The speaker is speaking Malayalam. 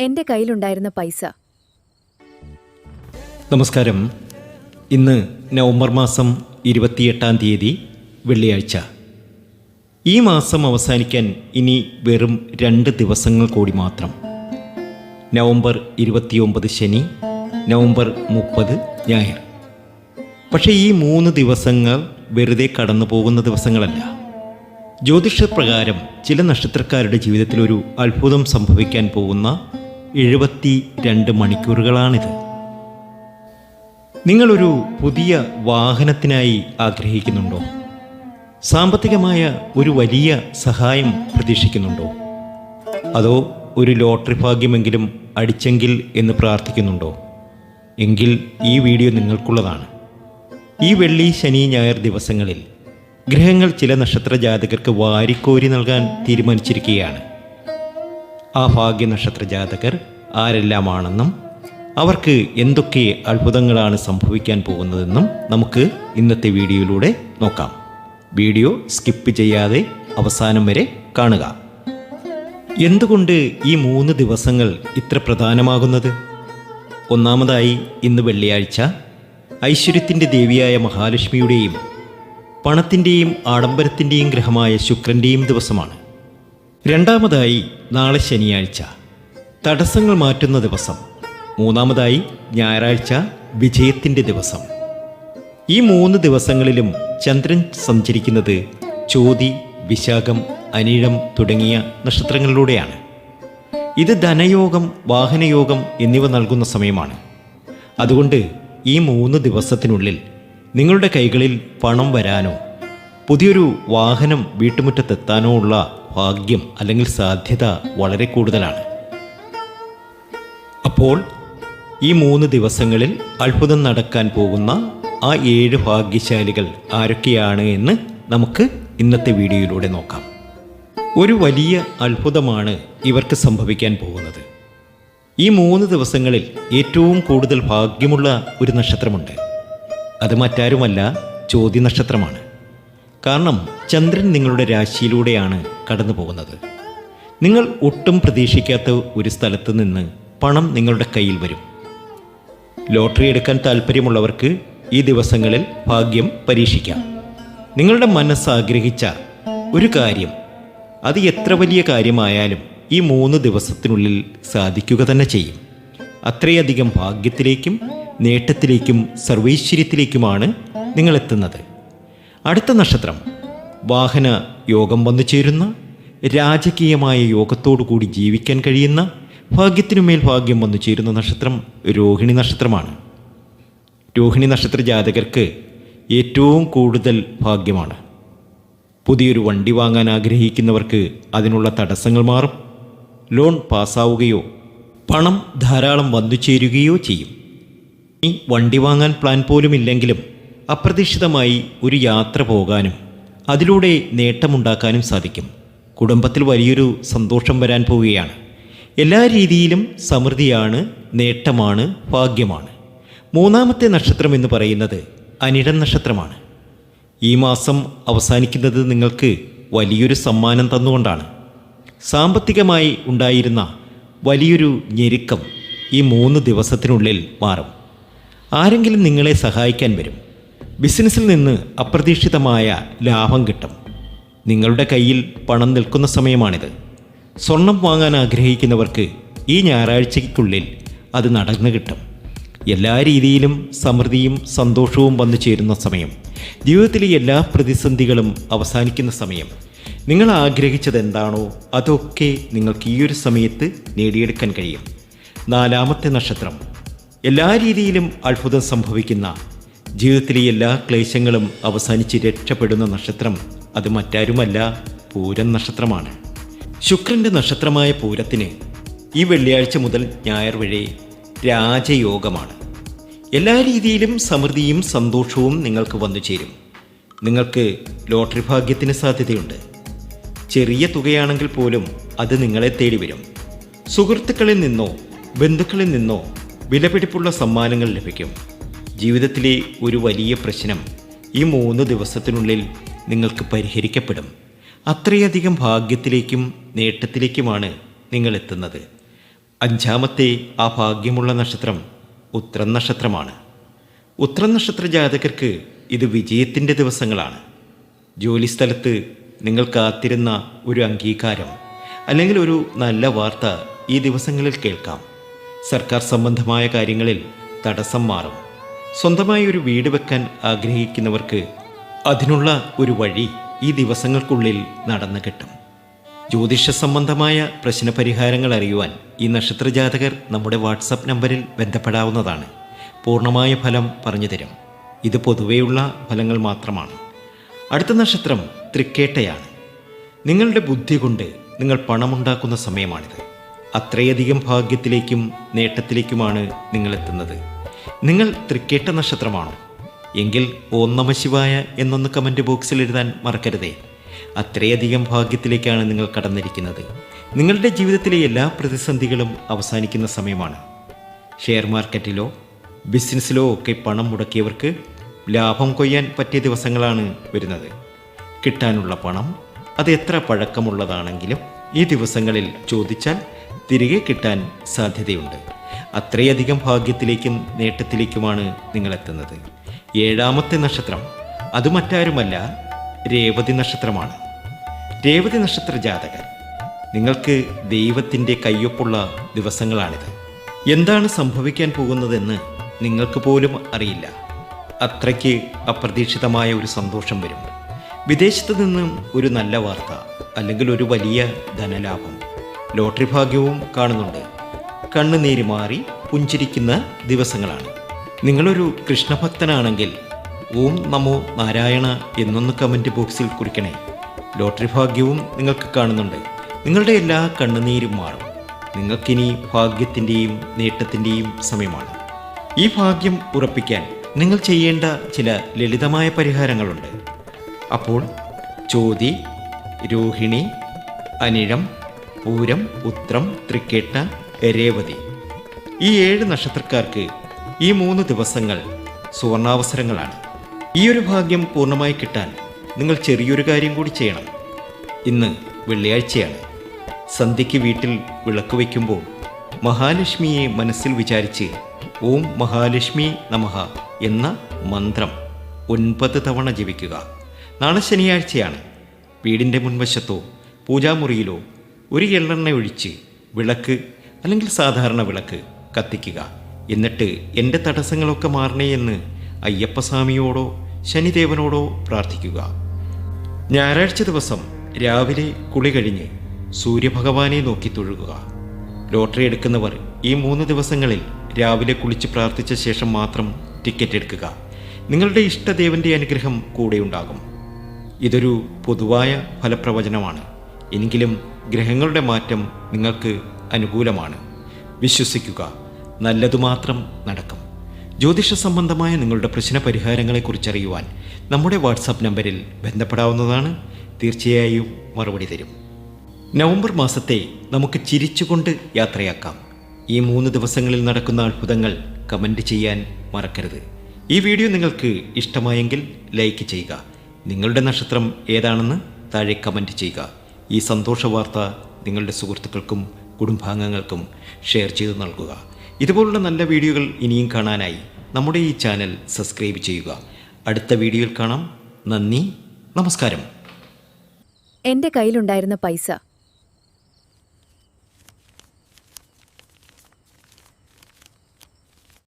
എന്റെ കയ്യിലുണ്ടായിരുന്ന പൈസ. നമസ്കാരം. ഇന്ന് നവംബർ മാസം ഇരുപത്തിയെട്ടാം തീയതി വെള്ളിയാഴ്ച. ഈ മാസം അവസാനിക്കാൻ ഇനി വെറും രണ്ട് ദിവസങ്ങൾ കൂടി മാത്രം. നവംബർ ഇരുപത്തിയൊമ്പത് ശനി നവംബർ മുപ്പത് ഞായർ. പക്ഷേ ഈ മൂന്ന് ദിവസങ്ങൾ വെറുതെ കടന്നു പോകുന്ന ദിവസങ്ങളല്ല. ജ്യോതിഷപ്രകാരം ചില നക്ഷത്രക്കാരുടെ ജീവിതത്തിൽ ഒരു അത്ഭുതം സംഭവിക്കാൻ പോകുന്ന എഴുപത്തി രണ്ട് മണിക്കൂറുകളാണിത്. നിങ്ങളൊരു പുതിയ വാഹനത്തിനായി ആഗ്രഹിക്കുന്നുണ്ടോ? സാമ്പത്തികമായ ഒരു വലിയ സഹായം പ്രതീക്ഷിക്കുന്നുണ്ടോ? അതോ ഒരു ലോട്ടറി ഭാഗ്യമെങ്കിലും അടിച്ചെങ്കിൽ എന്ന് പ്രാർത്ഥിക്കുന്നുണ്ടോ? എങ്കിൽ ഈ വീഡിയോ നിങ്ങൾക്കുള്ളതാണ്. ഈ വെള്ളി ശനി ഞായർ ദിവസങ്ങളിൽ ഗ്രഹങ്ങൾ ചില നക്ഷത്ര ജാതകർക്ക് വാരിക്കോരി നൽകാൻ തീരുമാനിച്ചിരിക്കുകയാണ്. ആ ഭാഗ്യനക്ഷത്ര ജാതകർ ആരെല്ലാമാണെന്നും അവർക്ക് എന്തൊക്കെ അത്ഭുതങ്ങളാണ് സംഭവിക്കാൻ പോകുന്നതെന്നും നമുക്ക് ഇന്നത്തെ വീഡിയോയിലൂടെ നോക്കാം. വീഡിയോ സ്കിപ്പ് ചെയ്യാതെ അവസാനം വരെ കാണുക. എന്തുകൊണ്ട് ഈ മൂന്ന് ദിവസങ്ങൾ ഇത്ര പ്രധാനമാകുന്നത്? ഒന്നാമതായി ഇന്ന് വെള്ളിയാഴ്ച. ഐശ്വര്യത്തിന്റെ ദേവിയായ മഹാലക്ഷ്മിയുടെയും പണത്തിന്റെയും ആഡംബരത്തിന്റെയും ഗ്രഹമായ ശുക്രന്റെയും ദിവസമാണ്. രണ്ടാമതായി നാളെ ശനിയാഴ്ച. തടസ്സങ്ങൾ മാറ്റുന്ന ദിവസം. മൂന്നാമതായി ഞായറാഴ്ച വിജയത്തിന്റെ ദിവസം. ഈ മൂന്ന് ദിവസങ്ങളിലും ചന്ദ്രൻ സഞ്ചരിക്കുന്നത് ചോതി വിശാഖം അനിഴം തുടങ്ങിയ നക്ഷത്രങ്ങളിലൂടെയാണ്. ഇത് ധനയോഗം വാഹനയോഗം എന്നിവ നൽകുന്ന സമയമാണ്. അതുകൊണ്ട് ഈ മൂന്ന് ദിവസത്തിനുള്ളിൽ നിങ്ങളുടെ കൈകളിൽ പണം വരാനോ പുതിയൊരു വാഹനം വീട്ടുമുറ്റത്തെത്താനോ ഉള്ള ഭാഗ്യം അല്ലെങ്കിൽ സാധ്യത വളരെ കൂടുതലാണ്. അപ്പോൾ ഈ മൂന്ന് ദിവസങ്ങളിൽ അത്ഭുതം നടക്കാൻ പോകുന്ന ആ ഏഴ് ഭാഗ്യശാലികൾ ആരൊക്കെയാണ് എന്ന് നമുക്ക് ഇന്നത്തെ വീഡിയോയിലൂടെ നോക്കാം. ഒരു വലിയ അത്ഭുതമാണ് ഇവർക്ക് സംഭവിക്കാൻ പോകുന്നത്. ഈ മൂന്ന് ദിവസങ്ങളിൽ ഏറ്റവും കൂടുതൽ ഭാഗ്യമുള്ള ഒരു നക്ഷത്രമുണ്ട്. അത് മറ്റാരുമല്ല ചോദ്യനക്ഷത്രമാണ് നക്ഷത്രമാണ് കാരണം ചന്ദ്രൻ നിങ്ങളുടെ രാശിയിലൂടെയാണ് കടന്നു പോകുന്നത് നിങ്ങൾ ഒട്ടും പ്രതീക്ഷിക്കാത്ത ഒരു സ്ഥലത്ത് നിന്ന് പണം നിങ്ങളുടെ കയ്യിൽ വരും. ലോട്ടറി എടുക്കാൻ താല്പര്യമുള്ളവർക്ക് ഈ ദിവസങ്ങളിൽ ഭാഗ്യം പരീക്ഷിക്കാം. നിങ്ങളുടെ മനസ്സാഗ്രഹിച്ച ഒരു കാര്യം അത് എത്ര വലിയ കാര്യമായാലും ഈ മൂന്ന് ദിവസത്തിനുള്ളിൽ സാധിക്കുക തന്നെ ചെയ്യും. അത്രയധികം ഭാഗ്യത്തിലേക്കും നേട്ടത്തിലേക്കും സർവൈശ്വര്യത്തിലേക്കുമാണ് നിങ്ങൾ എത്തുന്നത്. അടുത്ത നക്ഷത്രം. വാഹന യോഗം വന്നു ചേരുന്ന രാജകീയമായ യോഗത്തോടു കൂടി ജീവിക്കാൻ കഴിയുന്ന ഭാഗ്യത്തിനുമേൽ ഭാഗ്യം വന്നു ചേരുന്ന നക്ഷത്രം രോഹിണി നക്ഷത്രമാണ്. രോഹിണി നക്ഷത്ര ജാതകർക്ക് ഏറ്റവും കൂടുതൽ ഭാഗ്യമാണ്. പുതിയൊരു വണ്ടി വാങ്ങാൻ ആഗ്രഹിക്കുന്നവർക്ക് അതിനുള്ള തടസ്സങ്ങൾ മാറും. ലോൺ പാസ്സാവുകയോ പണം ധാരാളം വന്നു ചേരുകയോ ചെയ്യും. ഈ വണ്ടി വാങ്ങാൻ പ്ലാൻ പോലും ഇല്ലെങ്കിലും അപ്രതീക്ഷിതമായി ഒരു യാത്ര പോകാനും അതിലൂടെ നേട്ടമുണ്ടാക്കാനും സാധിക്കും. കുടുംബത്തിൽ വലിയൊരു സന്തോഷം വരാൻ പോവുകയാണ്. എല്ലാ രീതിയിലും സമൃദ്ധിയാണ് നേട്ടമാണ് ഭാഗ്യമാണ്. മൂന്നാമത്തെ നക്ഷത്രം എന്ന് പറയുന്നത് അനിഴം നക്ഷത്രമാണ്. ഈ മാസം അവസാനിക്കുന്നത് നിങ്ങൾക്ക് വലിയൊരു സമ്മാനം തന്നുകൊണ്ടാണ്. സാമ്പത്തികമായി ഉണ്ടായിരുന്ന വലിയൊരു ഞെരുക്കം ഈ മൂന്ന് ദിവസത്തിനുള്ളിൽ മാറും. ആരെങ്കിലും നിങ്ങളെ സഹായിക്കാൻ വരും. ബിസിനസ്സിൽ നിന്ന് അപ്രതീക്ഷിതമായ ലാഭം കിട്ടും. നിങ്ങളുടെ കയ്യിൽ പണം നിൽക്കുന്ന സമയമാണിത്. സ്വർണം വാങ്ങാൻ ആഗ്രഹിക്കുന്നവർക്ക് ഈ ഞായറാഴ്ചയ്ക്കുള്ളിൽ അത് നടന്നു കിട്ടും. എല്ലാ രീതിയിലും സമൃദ്ധിയും സന്തോഷവും വന്നു ചേരുന്ന സമയം. ജീവിതത്തിലെ എല്ലാ പ്രതിസന്ധികളും അവസാനിക്കുന്ന സമയം. നിങ്ങൾ ആഗ്രഹിച്ചത് എന്താണോ അതൊക്കെ നിങ്ങൾക്ക് ഈ ഒരു സമയത്ത് നേടിയെടുക്കാൻ കഴിയും. നാലാമത്തെ നക്ഷത്രം. എല്ലാ രീതിയിലും അത്ഭുതം സംഭവിക്കുന്ന ജീവിതത്തിലെ എല്ലാ ക്ലേശങ്ങളും അവസാനിച്ച് രക്ഷപ്പെടുന്ന നക്ഷത്രം അത് മറ്റാരുമല്ല പൂരം നക്ഷത്രമാണ്. ശുക്രന്റെ നക്ഷത്രമായ പൂരത്തിന് ഈ വെള്ളിയാഴ്ച മുതൽ ഞായർ വഴി രാജയോഗമാണ്. എല്ലാ രീതിയിലും സമൃദ്ധിയും സന്തോഷവും നിങ്ങൾക്ക് വന്നു ചേരും. നിങ്ങൾക്ക് ലോട്ടറി ഭാഗ്യത്തിന് സാധ്യതയുണ്ട്. ചെറിയ തുകയാണെങ്കിൽ പോലും അത് നിങ്ങളെ തേടി വരും. സുഹൃത്തുക്കളിൽ നിന്നോ ബന്ധുക്കളിൽ നിന്നോ വിലപിടിപ്പുള്ള സമ്മാനങ്ങൾ ലഭിക്കും. ജീവിതത്തിലെ ഒരു വലിയ പ്രശ്നം ഈ മൂന്ന് ദിവസത്തിനുള്ളിൽ നിങ്ങൾക്ക് പരിഹരിക്കപ്പെടും. അത്രയധികം ഭാഗ്യത്തിലേക്കും നേട്ടത്തിലേക്കുമാണ് നിങ്ങൾ എത്തുന്നത്. അഞ്ചാമത്തെ ആ ഭാഗ്യമുള്ള നക്ഷത്രം ഉത്രം നക്ഷത്രമാണ്. ഉത്രം നക്ഷത്ര ജാതകർക്ക് ഇത് വിജയത്തിന്റെ ദിവസങ്ങളാണ്. ജോലിസ്ഥലത്ത് നിങ്ങൾ കാത്തിരുന്ന ഒരു അംഗീകാരം അല്ലെങ്കിൽ ഒരു നല്ല വാർത്ത ഈ ദിവസങ്ങളിൽ കേൾക്കാം. സർക്കാർ സംബന്ധമായ കാര്യങ്ങളിൽ തടസ്സം മാറും. സ്വന്തമായി ഒരു വീട് വെക്കാൻ ആഗ്രഹിക്കുന്നവർക്ക് അതിനുള്ള ഒരു വഴി ഈ ദിവസങ്ങൾക്കുള്ളിൽ നടന്നു കിട്ടും. ജ്യോതിഷ സംബന്ധമായ പ്രശ്നപരിഹാരങ്ങൾ അറിയുവാൻ ഈ നക്ഷത്രജാതകർ നമ്മുടെ വാട്സപ്പ് നമ്പറിൽ ബന്ധപ്പെടാവുന്നതാണ്. പൂർണമായ ഫലം പറഞ്ഞു തരും. ഇത് പൊതുവെയുള്ള ഫലങ്ങൾ മാത്രമാണ്. അടുത്ത നക്ഷത്രം തൃക്കേട്ടയാണ്. നിങ്ങളുടെ ബുദ്ധി കൊണ്ട് നിങ്ങൾ പണമുണ്ടാക്കുന്ന സമയമാണിത്. അത്രയധികം ഭാഗ്യത്തിലേക്കും നേട്ടത്തിലേക്കുമാണ് നിങ്ങൾ എത്തുന്നത്. നിങ്ങൾ തൃക്കേട്ട നക്ഷത്രമാണോ എങ്കിൽ ഓം നമ ശിവായ എന്നൊന്ന് കമന്റ് ബോക്സിൽ എഴുതാൻ മറക്കരുതേ. അത്രയധികം ഭാഗ്യത്തിലേക്കാണ് നിങ്ങൾ കടന്നിരിക്കുന്നത്. നിങ്ങളുടെ ജീവിതത്തിലെ എല്ലാ പ്രതിസന്ധികളും അവസാനിക്കുന്ന സമയമാണ്. ഷെയർ മാർക്കറ്റിലോ ബിസിനസ്സിലോ ഒക്കെ പണം മുടക്കിയവർക്ക് ലാഭം കൊയ്യാൻ പറ്റിയ ദിവസങ്ങളാണ് വരുന്നത്. കിട്ടാനുള്ള പണം അത് എത്ര പഴക്കമുള്ളതാണെങ്കിലും ഈ ദിവസങ്ങളിൽ ചോദിച്ചാൽ തിരികെ കിട്ടാൻ സാധ്യതയുണ്ട്. അത്രയധികം ഭാഗ്യത്തിലേക്കും നേട്ടത്തിലേക്കുമാണ് നിങ്ങൾ എത്തുന്നത് ഏഴാമത്തെ നക്ഷത്രം അത് മറ്റാരുമല്ല രേവതി നക്ഷത്രമാണ്. രേവതി നക്ഷത്ര ജാതകൻ നിങ്ങൾക്ക് ദൈവത്തിന്റെ കയ്യൊപ്പുള്ള ദിവസങ്ങളാണിത്. എന്താണ് സംഭവിക്കാൻ പോകുന്നതെന്ന് നിങ്ങൾക്ക് പോലും അറിയില്ല. അത്രയ്ക്ക് അപ്രതീക്ഷിതമായ ഒരു സന്തോഷം വരും. വിദേശത്ത് നിന്നും ഒരു നല്ല വാർത്ത അല്ലെങ്കിൽ ഒരു വലിയ ധനലാഭം ലോട്ടറി ഭാഗ്യവും കാണുന്നുണ്ട്. കണ്ണുനീര് മാറി പുഞ്ചിരിക്കുന്ന ദിവസങ്ങളാണ്. നിങ്ങളൊരു കൃഷ്ണഭക്തനാണെങ്കിൽ ഓം നമോ നാരായണ എന്നൊന്ന് കമന്റ് ബോക്സിൽ കുറിക്കണേ. ലോട്ടറി ഭാഗ്യവും നിങ്ങൾക്ക് കാണുന്നുണ്ട്. നിങ്ങളുടെ എല്ലാ കണ്ണുനീരും മാറും. നിങ്ങൾക്കിനി ഭാഗ്യത്തിന്റെയും നേട്ടത്തിന്റെയും സമയമാണ്. ഈ ഭാഗ്യം ഉറപ്പിക്കാൻ നിങ്ങൾ ചെയ്യേണ്ട ചില ലളിതമായ പരിഹാരങ്ങളുണ്ട്. അപ്പോൾ ചോതി രോഹിണി അനിഴം പൂരം ഉത്രം തൃക്കേട്ട രേവതി. ഈ ഏഴ് നക്ഷത്രക്കാർക്ക് ഈ മൂന്ന് ദിവസങ്ങൾ സുവർണാവസരങ്ങളാണ്. ഈ ഒരു ഭാഗ്യം പൂർണമായി കിട്ടാൻ നിങ്ങൾ ചെറിയൊരു കാര്യം കൂടി ചെയ്യണം. ഇന്ന് വെള്ളിയാഴ്ചയാണ്. സന്ധ്യയ്ക്ക് വീട്ടിൽ വിളക്ക് വയ്ക്കുമ്പോൾ മഹാലക്ഷ്മിയെ മനസ്സിൽ വിചാരിച്ച് ഓം മഹാലക്ഷ്മി നമഹ എന്ന മന്ത്രം ഒൻപത് തവണ ജപിക്കുക. നാളെ ശനിയാഴ്ചയാണ്. വീടിന്റെ മുൻവശത്തോ പൂജാമുറിയിലോ ഒരു എള്ളെണ്ണ ഒഴിച്ച് വിളക്ക് അല്ലെങ്കിൽ സാധാരണ വിളക്ക് കത്തിക്കുക. എന്നിട്ട് എന്റെ തടസ്സങ്ങളൊക്കെ മാറണേ എന്ന് അയ്യപ്പസ്വാമിയോടോ ശനിദേവനോടോ പ്രാർത്ഥിക്കുക. ഞായറാഴ്ച ദിവസം രാവിലെ കുളി കഴിഞ്ഞ് സൂര്യഭഗവാനെ നോക്കി തൊഴുകുക. ലോട്ടറി എടുക്കുന്നവർ ഈ മൂന്ന് ദിവസങ്ങളിൽ രാവിലെ കുളിച്ച് പ്രാർത്ഥിച്ച ശേഷം മാത്രം ടിക്കറ്റ് എടുക്കുക. നിങ്ങളുടെ ഇഷ്ടദേവന്റെ അനുഗ്രഹം കൂടെ ഉണ്ടാകും. ഇതൊരു പൊതുവായ ഫലപ്രവചനമാണ്. എങ്കിലും ഗ്രഹങ്ങളുടെ മാറ്റം നിങ്ങൾക്ക് അനുകൂലമാണ്. വിശ്വസിക്കുക നല്ലതുമാത്രം നടക്കും. ജ്യോതിഷ സംബന്ധമായ നിങ്ങളുടെ പ്രശ്ന പരിഹാരങ്ങളെക്കുറിച്ചറിയുവാൻ നമ്മുടെ വാട്സാപ്പ് നമ്പറിൽ ബന്ധപ്പെടാവുന്നതാണ്. തീർച്ചയായും മറുപടി തരും. നവംബർ മാസത്തെ നമുക്ക് ചിരിച്ചുകൊണ്ട് യാത്രയാക്കാം. ഈ മൂന്ന് ദിവസങ്ങളിൽ നടക്കുന്ന അത്ഭുതങ്ങൾ കമന്റ് ചെയ്യാൻ മറക്കരുത്. ഈ വീഡിയോ നിങ്ങൾക്ക് ഇഷ്ടമായെങ്കിൽ ലൈക്ക് ചെയ്യുക. നിങ്ങളുടെ നക്ഷത്രം ഏതാണെന്ന് താഴെ കമന്റ് ചെയ്യുക. ഈ സന്തോഷ വാർത്ത നിങ്ങളുടെ സുഹൃത്തുക്കൾക്കും കുടുംബാംഗങ്ങൾക്കും ഷെയർ ചെയ്തു നൽകുക. ഇതുപോലുള്ള നല്ല വീഡിയോകൾ ഇനിയും കാണാനായി നമ്മുടെ ഈ ചാനൽ സബ്സ്ക്രൈബ് ചെയ്യുക. അടുത്ത വീഡിയോയിൽ കാണാം. നന്ദി. നമസ്കാരം. എന്റെ കയ്യിലുണ്ടായിരുന്ന പൈസ